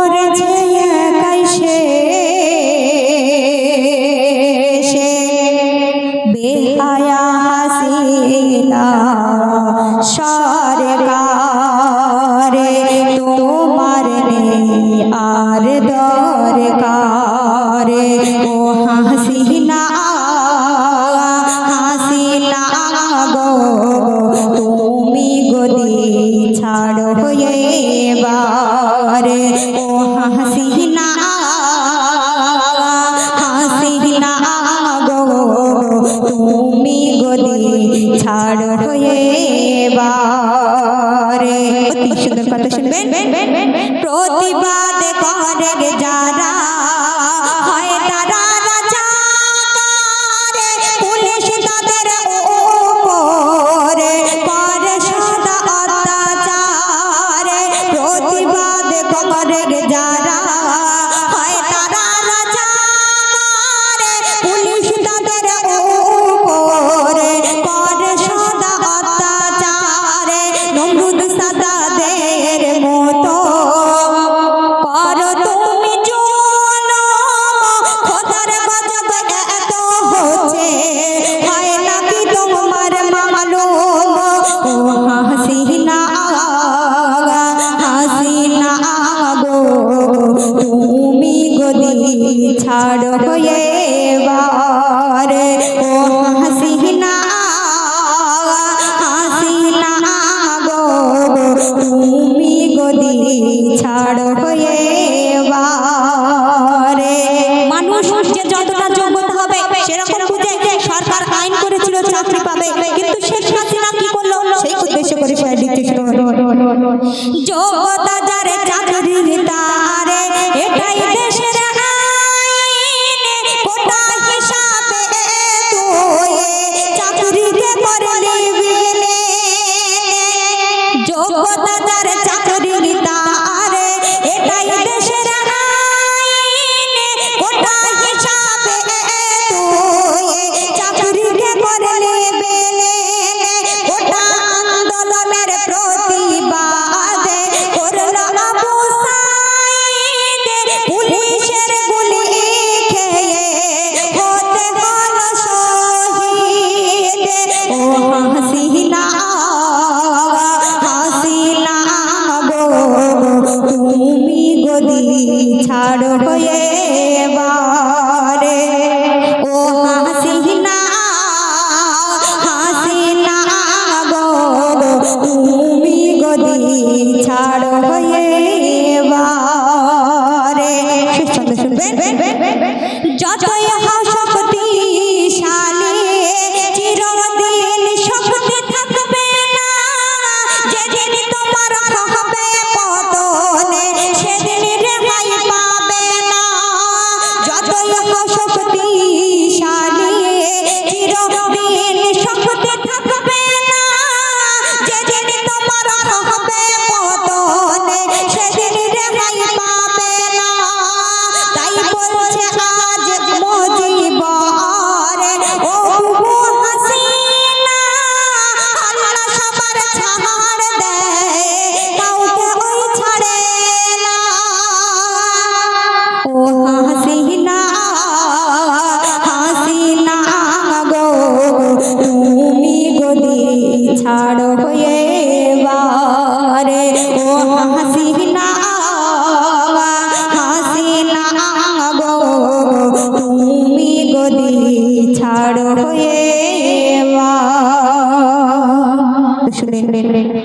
পড়েছে একাই সে বেহায়া হাসিনা সরকারে তোমার আর দরকারে। ও হাসিনা এবারে। ও হাসিনা হাসিনা গো, তুমি গদি ছাড়ো এবারে। অতি সুন্দর কথা শুনবেন। প্রতিবাদ করে যারা ছাড়ো এবারে ও হাসিনা হাসিনা গো, তুমি গদি ছাড়ো এবারে মানুষ যে যতটা যোগ্যতা হবে, সেরকম বুঝে সরকার আইন করেছিল, চাকরি পাবে। কিন্তু শেখ হাসিনা কি করল? সেই উদ্দেশ্য করে যোগ্যতা যারে চাকরি তারে, এটাই দেশের তুমি ছাড় হয়ে বারে ও হাসিনা হাসিনা গো তুমি গদি ছাড় হয়ে বারে যতই হও যতই শক্তি যেদিন তোমার হবে হাসিনা হাসিনা গো তুমি গদি ছাড়ো এবার। শুনে।